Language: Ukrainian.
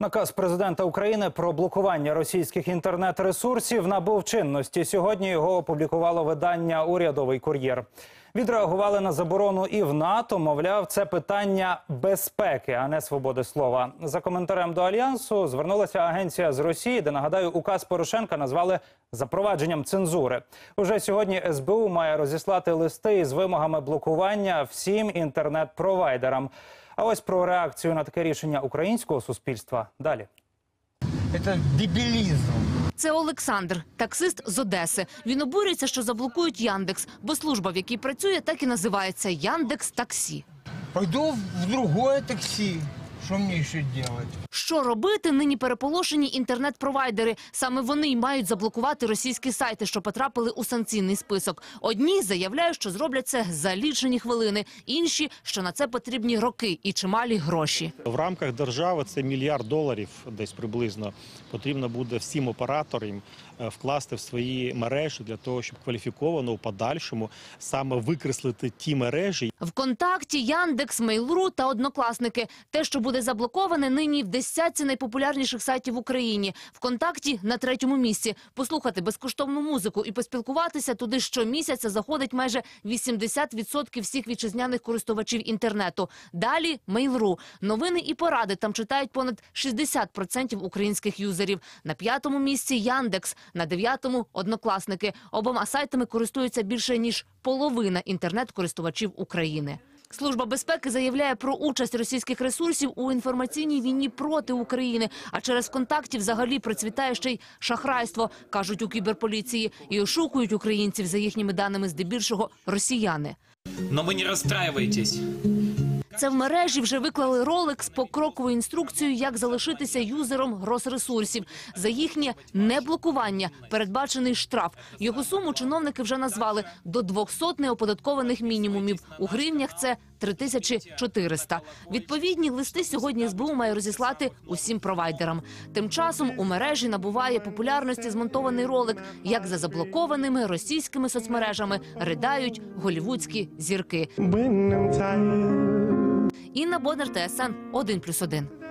Наказ президента України про блокування російських інтернет-ресурсів набув чинності. Сьогодні його опублікувало видання Урядовий кур'єр. Відреагували на заборону і в НАТО. Мовляв, це питання безпеки, а не свободи слова. За коментарем до альянсу звернулася агенція з Росії, де нагадаю, указ Порошенка назвали запровадженням цензури. Уже сьогодні СБУ має розіслати листи із вимогами блокування всім інтернет-провайдерам. А ось про реакцію на таке рішення українського суспільства далі. Это дебилизм. Це Олександр, таксист з Одеси. Він обурюється, що заблокують Яндекс, бо служба, в якій працює, так і називається Яндекс Таксі. Пойду в другое такси. Что мне еще делать? Що робити? Нині переполошені інтернет-провайдери. Саме вони й мають заблокувати російські сайти, що потрапили у санкційний список. Одні заявляють, що зроблять це за лічені хвилини, інші, що на це потрібні роки і чималі гроші. В рамках держави це мільярд доларів, десь приблизно потрібно буде всім операторам е, вкласти в свої мережі для того, щоб кваліфіковано у подальшому саме викреслити ті мережі, ВКонтакті, Яндекс, Мейл.ру та Однокласники. Те, що буде заблоковане, нині в десятці найпопулярніших сайтів в Україні. ВКонтакті на третьому місці. Послухати безкоштовну музику і поспілкуватися туди щомісяця заходить майже 80% всіх вітчизняних користувачів інтернету. Далі Мейл.ру. Новини і поради там читають понад 60% українських юзерів. На п'ятому місці Яндекс, на дев'ятому Однокласники. Обома сайтами користуються більше ніж половина інтернет-користувачів України. Служба безпеки заявляє про участь російських ресурсів у інформаційній війні проти України. А через контактів взагалі процвітає ще й шахрайство, кажуть у кіберполіції, і ошукують українців за їхніми даними здебільшого росіяни. Но ви не расстраивайтесь. Це в мережі вже виклали ролик з покроковою інструкцією, як залишитися юзером гросресурсів. За їхнє неблокування передбачений штраф. Його суму чиновники вже назвали до 200 неоподаткованих мінімумів. У гривнях це 3400. Відповідні листи сьогодні СБУ має розіслати усім провайдерам. Тим часом у мережі набуває популярності змонтований ролик, як за заблокованими російськими соцмережами ридають голівудські зірки. Інна Бондар, ТСН 1+,1.